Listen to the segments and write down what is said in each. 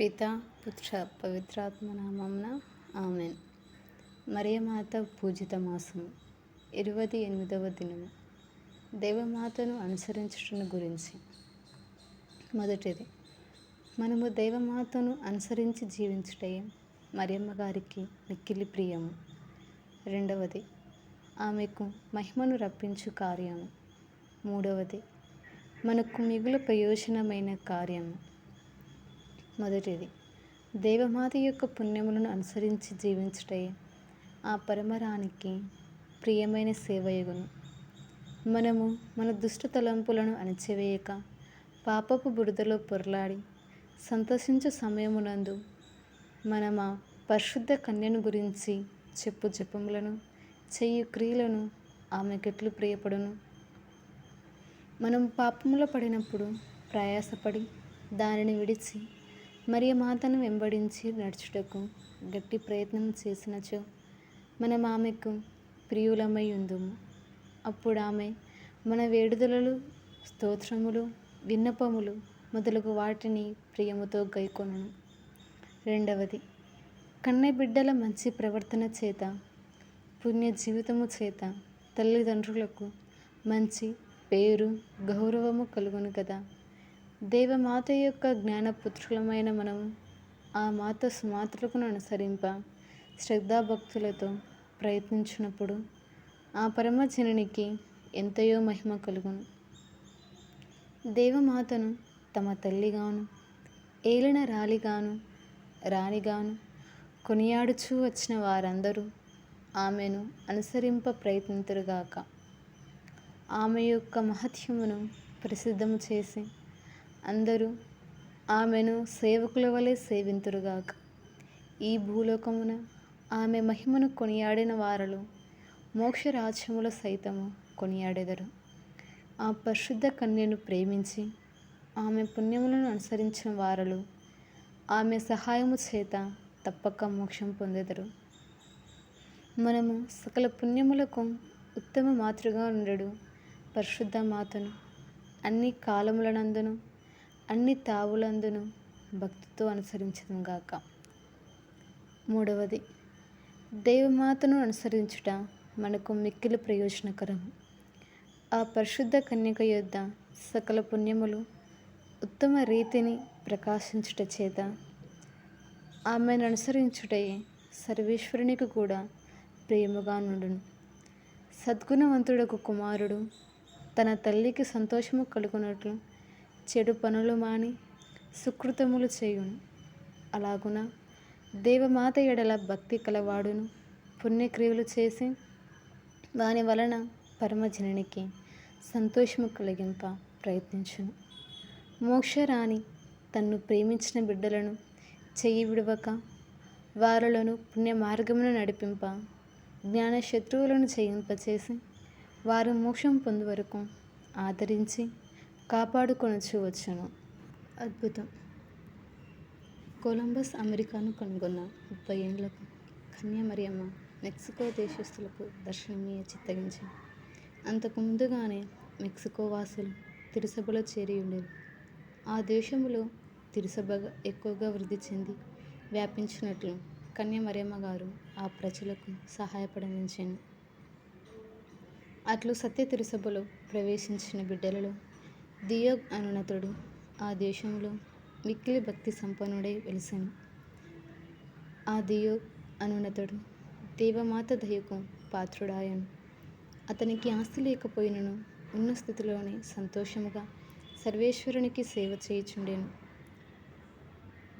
పిత పుత్ర పవిత్రాత్మ నామంన ఆమెన్. మరియమాత పూజిత మాసము ఇరవై ఎనిమిదవ దినము. దేవమాతను అనుసరించడం గురించి. మొదటిది. మనము దేవమాతను అనుసరించి జీవించుటే మరియమ్మ గారికి మిక్కిలి ప్రియము. రెండవది. ఆమెకు మహిమను రప్పించు కార్యము. మూడవది. మనకు మిగులు ప్రయోజనమైన కార్యము. మొదటిది. దేవమాత యొక్క పుణ్యములను అనుసరించి జీవించుటే ఆ పరమరానికి ప్రియమైన సేవయుగును. మనము మన దుష్ట తలంపులను అణచివేయక పాపపు బురదలో పొరలాడి సంతోషించు సమయమునందు మన మా పరిశుద్ధ కన్యను గురించి చెప్పు జపములను చెయ్యి క్రియలను ఆమె గట్లు ప్రియపడును. మనం పాపములో పడినప్పుడు ప్రయాసపడి దానిని విడిచి మరియు మాతను వెంబడించి నడుచుటకు గట్టి ప్రయత్నం చేసినచో మనం ఆమెకు ప్రియులమై ఉందుము. అప్పుడు ఆమె మన వేడుదలలు స్తోత్రములు విన్నపములు మొదలగు వాటిని ప్రియముతో గైకొనను. రెండవది కన్నె బిడ్డల మంచి ప్రవర్తన చేత పుణ్య జీవితము చేత తల్లిదండ్రులకు మంచి పేరు గౌరవము కలుగును కదా దేవమాత యొక్క జ్ఞానపుత్రులమైన మనము ఆ మాత సుమాత్రకును అనుసరింప శ్రద్ధాభక్తులతో ప్రయత్నించినప్పుడు ఆ పరమజననికి ఎంతయో మహిమ కలుగును. దేవమాతను తమ తల్లిగాను ఏలిన రాలిగాను రాణిగాను కొనియాడుచూ వచ్చిన వారందరూ ఆమెను అనుసరింప ప్రయత్నితురుగాక. ఆమె యొక్క మహత్యమును ప్రసిద్ధము చేసి అందరూ ఆమెను సేవకుల వలె సేవింతురుగాక. ఈ భూలోకమున ఆమె మహిమను కొనియాడిన వారలు మోక్షరాజ్యముల సైతము కొనియాడెదరు. ఆ పరిశుద్ధ కన్యను ప్రేమించి ఆమె పుణ్యములను అనుసరించిన వారలు ఆమె సహాయము చేత తప్పక మోక్షం పొందెదరు. మనము సకల పుణ్యములకు ఉత్తమ మాతృగా ఉండడు పరిశుద్ధ మాతను అన్ని కాలములనందును అన్ని తావులందును భక్తితో అనుసరించడం గాక. మూడవది దేవమాతను అనుసరించుట మనకు మిక్కిలి ప్రయోజనకరం. ఆ పరిశుద్ధ కన్యక యొద్ద సకల పుణ్యములు ఉత్తమ రీతిని ప్రకాశించుట చేత ఆమెను అనుసరించుటే సర్వేశ్వరునికి కూడా ప్రేమగా నుండును. సద్గుణవంతుడకు కుమారుడు తన తల్లికి సంతోషము కలుగునట్లు చెడు పనులు మాని సుకృతములు చేయును. అలాగున దేవమాత ఎడల భక్తి కలవాడును. పుణ్యక్రియలు చేసి వాని వలన పరమజననికి సంతోషము కలిగింప ప్రయత్నించును. మోక్షరాణి తన్ను ప్రేమించిన బిడ్డలను చెయ్యి విడవక వారులను పుణ్య మార్గమును నడిపింప జ్ఞాన శత్రువులను చేయింపచేసి వారు మోక్షం పొందు వరకు ఆదరించి కాపాడుకొనొచ్చు వచ్చును. అద్భుతం. కొలంబస్ అమెరికాను కనుగొన్న ముప్పై ఏండ్లకు కన్య మరియమ్మ మెక్సికో దేశస్తులకు దర్శనమీయ చిత్తగించి అంతకు ముందుగానే మెక్సికో వాసులు తిరుసభలో చేరి ఉండేది ఆ దేశంలో తిరుసభ ఎక్కువగా వృద్ధి చెంది వ్యాపించినట్లు కన్యామరియమ్మ గారు ఆ ప్రజలకు సహాయపడనించాను అట్లు సత్య తిరుసభలో ప్రవేశించిన బిడ్డలలో దియోగ్ అనునతుడు ఆ దేశంలో మిక్కిలి భక్తి సంపన్నుడై వెలిసాను. ఆ దియోగ్ అనునతుడు దేవమాత దయకు పాత్రుడాయను. అతనికి ఆస్తి లేకపోయినను ఉన్న స్థితిలోనే సంతోషముగా సర్వేశ్వరునికి సేవ చేయుచుండెను.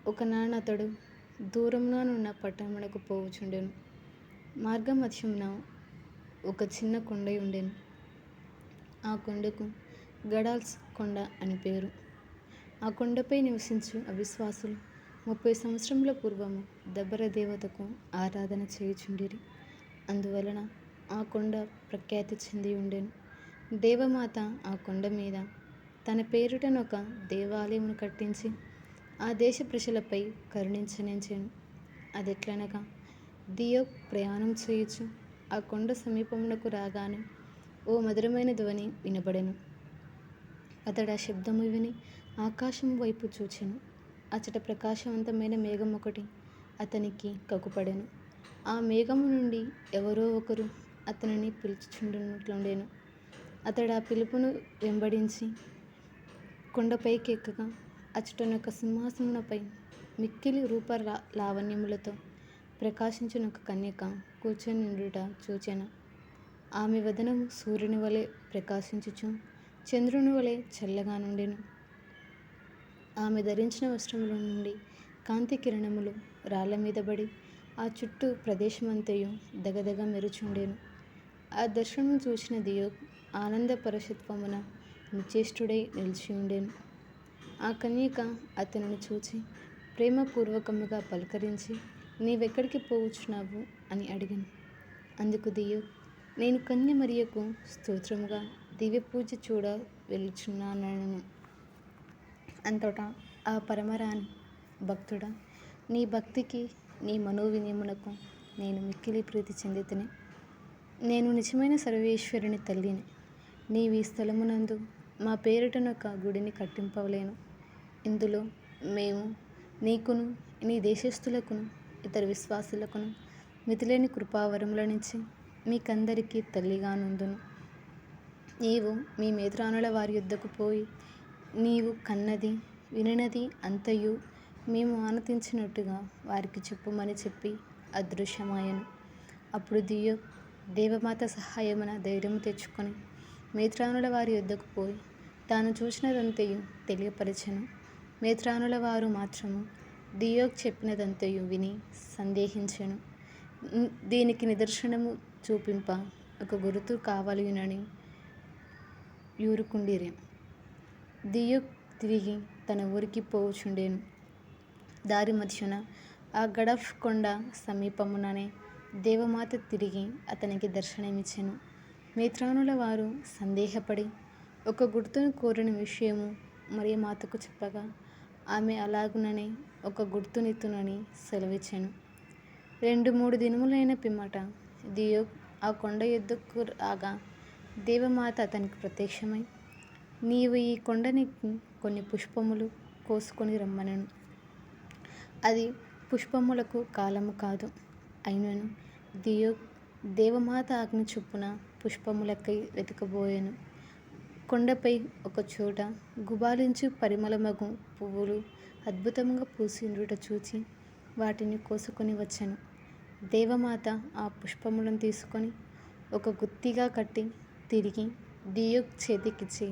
ఒకనాడు అతడు దూరంగానున్న పట్టణమునకు పోవుచుండెను. మార్గమధ్యమున ఒక చిన్న కొండ ఉండెను ఆ కొండకు గడాల్స్ కొండ అని పేరు. ఆ కొండపై నివసించు అవిశ్వాసులు. ముప్పై సంవత్సరముల పూర్వము దబ్బర దేవతకు ఆరాధన చేయుచుండిరి. అందువలన ఆ కొండ ప్రఖ్యాతి చెంది ఉండెను. దేవమాత ఆ కొండ మీద తన పేరుటనొక దేవాలయమును కట్టించి ఆ దేశ ప్రజలపై కరుణించనించాను. అది ఎట్లనగా దియో ప్రయాణం చేయొచ్చు ఆ కొండ సమీపమునకు రాగానే ఓ మధురమైన ధ్వని వినబడెను. అతడు ఆ శబ్దము విని ఆకాశం వైపు చూచెను. అచట ప్రకాశవంతమైన మేఘం ఒకటి అతనికి కగుపడెను ఆ మేఘము నుండి ఎవరో ఒకరు అతనిని పిలుచుచుండునట్లుండెను అతడు ఆ పిలుపును వెంబడించి కొండపైకి ఎక్కగా అచ్చటనొక సింహాసమునపై మిక్కిలి రూప లావణ్యములతో ప్రకాశించిన ఒక కన్యక కూర్చొని ఉండుట చూచెను. ఆమె వదనము సూర్యుని వలె ప్రకాశించుచు చంద్రుని వలె చల్లగా నుండెను. ఆమె ధరించిన వస్త్రముల నుండి కాంతి కిరణములు రాళ్ళ మీద పడి ఆ చుట్టూ ప్రదేశమంతయు దగదగ మెరుచుండెను. ఆ దర్శనం చూసిన దియో ఆనంద పరశత్వమున నిశ్చేష్టుడై నిలిచి ఉండెను ఆ కన్యక అతనిని చూచి ప్రేమపూర్వకముగా పలకరించి నీవెక్కడికి పోవచ్చున్నావు అని అడిగాను. అందుకు దియో నేను కన్య మరియకు స్తోత్రముగా దివ్య పూజ చూడ వెళ్ళుచున్నానను అంతటా ఆ పరమరాణి భక్తుడా నీ భక్తికి నీ మనోవినియమునకు నేను మిక్కిలి ప్రీతి చెందితిని. నేను నిజమైన సర్వేశ్వరుని తల్లిని. నీవి స్థలమునందు మా పేరిటనొక గుడిని కట్టింపవలేను. ఇందులో మేము నీకును నీ దేశస్థులకును ఇతర విశ్వాసులకును మితిలేని కృపావరములనిచ్చి మీకందరికీ తల్లిగా నుందును. నీవు మీ మేత్రానుల వారి యుద్ధకు పోయి నీవు కన్నది వినినది అంతయు మేము ఆనతించినట్టుగా వారికి చెప్పుమని చెప్పి అదృశ్యమాయను. అప్పుడు దియో దేవమాత సహాయమున ధైర్యము తెచ్చుకొని మేత్రానుల వారి యుద్ధకు పోయి తాను చూసినదంతయు తెలియపరచను. మేత్రానుల వారు మాత్రము దియోగ్ చెప్పినదంతయు విని సందేహించెను. దీనికి నిదర్శనము చూపింప ఒక గురుతు కావాలినని యూరుకుండిరి. దియోగ్ తిరిగి తన ఊరికి పోవుచుండెను దారి మధ్యన ఆ గడఫ్ కొండ సమీపముననే దేవమాత తిరిగి అతనికి దర్శనమిచ్చెను. మేత్రానుల వారు సందేహపడి ఒక గుర్తును కోరిన విషయము మరియు మాతకు చెప్పగా ఆమె అలాగుననే ఒక గుర్తునిత్తునని సెలవిచ్చాను. రెండు మూడు దినములైన పిమ్మట దియో ఆ కొండ ఎద్దుకు రాగా దేవమాత అతనికి ప్రత్యక్షమై నీవు ఈ కొండని కొన్ని పుష్పములు కోసుకొని రమ్మనను. అది పుష్పములకు కాలము కాదు. అయినను దియో దేవమాత ఆజ్ఞ చొప్పున పుష్పములకై వెతకబోయాను. కొండపై ఒక చోట గుబాలించు పరిమళమగు పువ్వులు అద్భుతంగా పూసిండుట చూచి వాటిని కోసుకొని వచ్చాను. దేవమాత ఆ పుష్పములను తీసుకొని ఒక గుత్తిగా కట్టి తిరిగి దియోగ్ చేతికిచ్చి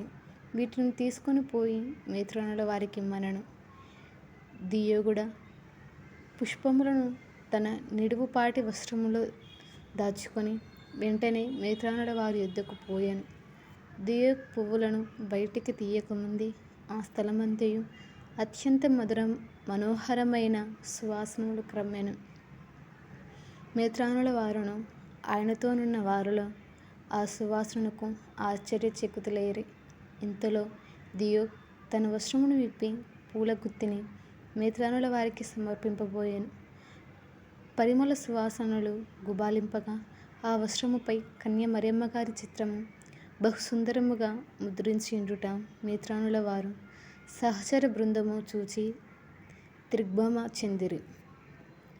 వీటిని తీసుకొని పోయి మేత్రానుల వారికి ఇమ్మనను. దియోగుడ పుష్పములను తన నిడువుపాటి వస్త్రములో దాచుకొని వెంటనే మేత్రానుల వారి యుద్ధకు పోయాను. దియోగ్ పువ్వులను బయటికి తీయకముందే ఆ స్థలమంతయు అత్యంత మధురం మనోహరమైన సువాసనలు క్రమ్మెను. మేత్రానుల వారును ఆయనతోనున్న వారిలో ఆ సువాసనకు ఆశ్చర్యచకితులైరి ఇంతలో దియో తన వస్త్రమును విప్పి పూల గుత్తిని మేత్రానుల వారికి సమర్పింపబోయాను. పరిమళ సువాసనలు గుబాలింపగా ఆ వస్త్రముపై కన్య మరియమ్మ గారి చిత్రము బహు సుందరముగా ముద్రించిండుట మేత్రానుల వారు సహచర బృందము చూచి దిగ్భ్రమ చెందిరి.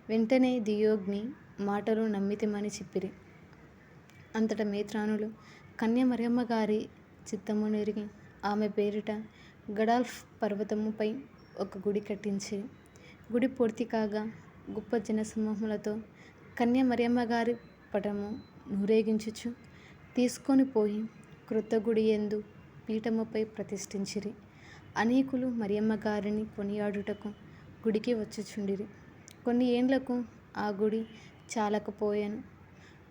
వెంటనే దియోగ్ని మాటలు నమ్మితిమని చెప్పిరి. అంతటా మేత్రానులు కన్య మరియమ్మ గారి చిత్తము నెరిగి ఆమె పేరిట గడాల్ఫ్ పర్వతముపై ఒక గుడి కట్టించి గుడి పూర్తి కాగా గొప్ప జనసమూహములతో కన్య మరియమ్మ గారి పటము నూరేగించుచు తీసుకొని పోయి క్రొత్త గుడి ఎందు పీఠముపై ప్రతిష్ఠించిరి. అనేకులు మరియమ్మ గారిని కొనియాడుటకు గుడికి వచ్చుచుండిరి. కొన్ని ఏండ్లకు ఆ గుడి చాలకపోయాను.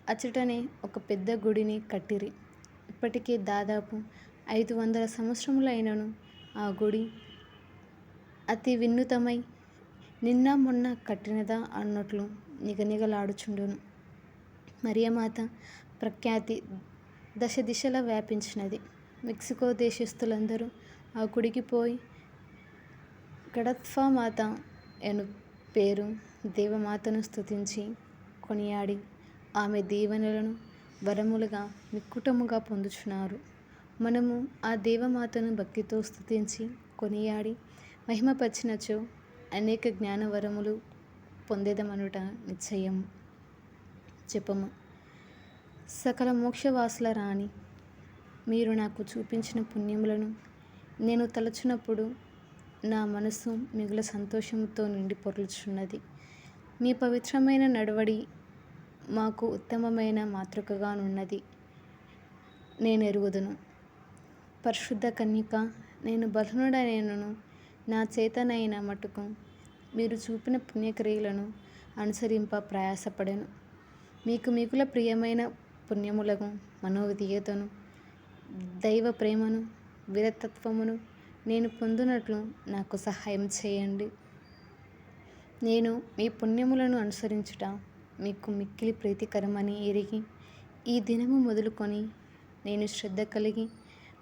అచ్చటనే ఒక పెద్ద గుడిని కట్టిరి. ఇప్పటికే దాదాపు ఐదు వందల సంవత్సరములైనను ఆ గుడి అతి వినూతమై నిన్న మొన్న కట్టినదా అన్నట్లు నిగనిగలాడుచుండును. మరియమాత ప్రఖ్యాతి దశ దిశలా వ్యాపించినది. మెక్సికో దేశస్థులందరూ ఆ గుడికి పోయి గడత్ఫా మాత అను పేరు దేవమాతను స్తుతించి కొనియాడి ఆమె దీవెనలను వరములుగా మిక్కుటముగా పొందుచున్నారు. మనము ఆ దేవమాతను భక్తితో స్తుతించి కొనియాడి మహిమపరిచినచో అనేక జ్ఞానవరములు పొందేదమనుట నిశ్చయం. చెప్పము. సకల మోక్షవాసుల రాణి మీరు నాకు చూపించిన పుణ్యములను నేను తలచినప్పుడు నా మనసు మిగుల సంతోషంతో నిండి పొరులుచున్నది. మీ పవిత్రమైన నడవడి మాకు ఉత్తమమైన మాతృకగానున్నది. నేను ఎరుగుదును పరిశుద్ధ కన్యక నేను బలనుడనైనను నా చేతనైన మటుకు మీరు చూపిన పుణ్యక్రియలను అనుసరింప ప్రయాసపడెను. మీకు మీకుల ప్రియమైన పుణ్యములకు మనోవిధీయతను దైవ ప్రేమను వీరతత్వమును నేను పొందినట్లు నాకు సహాయం చేయండి. నేను మీ పుణ్యములను అనుసరించుట మీకు మిక్కిలి ప్రీతికరమని ఎరిగి ఈ దినము మొదలుకొని నేను శ్రద్ధ కలిగి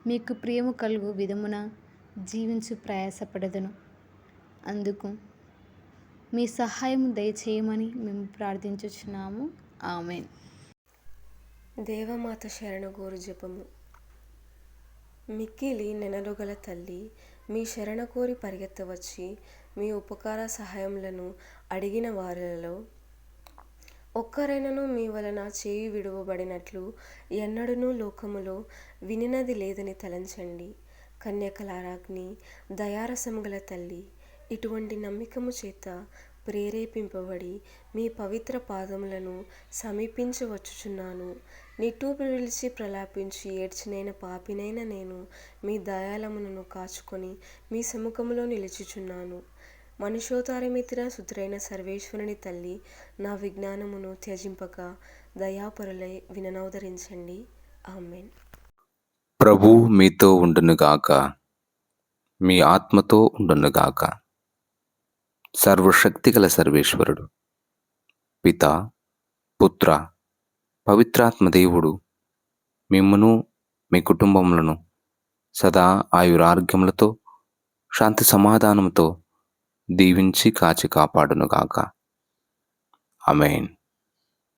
మీకు ప్రియము కలుగు విధమున జీవించు ప్రయాసపడదను. అందుకు మీ సహాయం దయచేయమని మేము ప్రార్థించుచున్నాము. ఆమెన్. దేవమాత శరణగోరు జపము. మిక్కిలి నెనలుగల తల్లి మీ శరణ కోరి పరిగెత్తవచ్చి మీ ఉపకార సహాయములను అడిగిన వారిలో ఒక్కరైనను మీ వలన చేయి విడువబడినట్లు ఎన్నడనూ లోకములో వినినది లేదని తలంచండి. కన్యకలారాజ్ఞి దయారసము గల తల్లి ఇటువంటి నమ్మికము చేత ప్రేరేపింపబడి మీ పవిత్ర పాదములను సమీపించవచ్చుచున్నాను. నిట్టూపు విలిచి ప్రలాపించి ఏడ్చినైన పాపినైన నేను మీ దయాలములను కాచుకొని మీ సముఖములో నిలుచుచున్నాను. మనుషోతారమితిర సుతురైన సర్వేశ్వరుని తల్లి నా విజ్ఞానమును త్యజింపక దయాపరులై విననవదరించండి. ఆమెన్. ప్రభు మీతో ఉండునుగాక మీ ఆత్మతో ఉండునుగాక సర్వశక్తిగల సర్వేశ్వరుడు పిత పుత్ర పవిత్రాత్మ దేవుడు మిమ్మను మీ కుటుంబములను సదా ఆయురారోగ్యములతో శాంతి సమాధానముతో దీవించి కాచి కాపాడునుగాక. అమెయిన్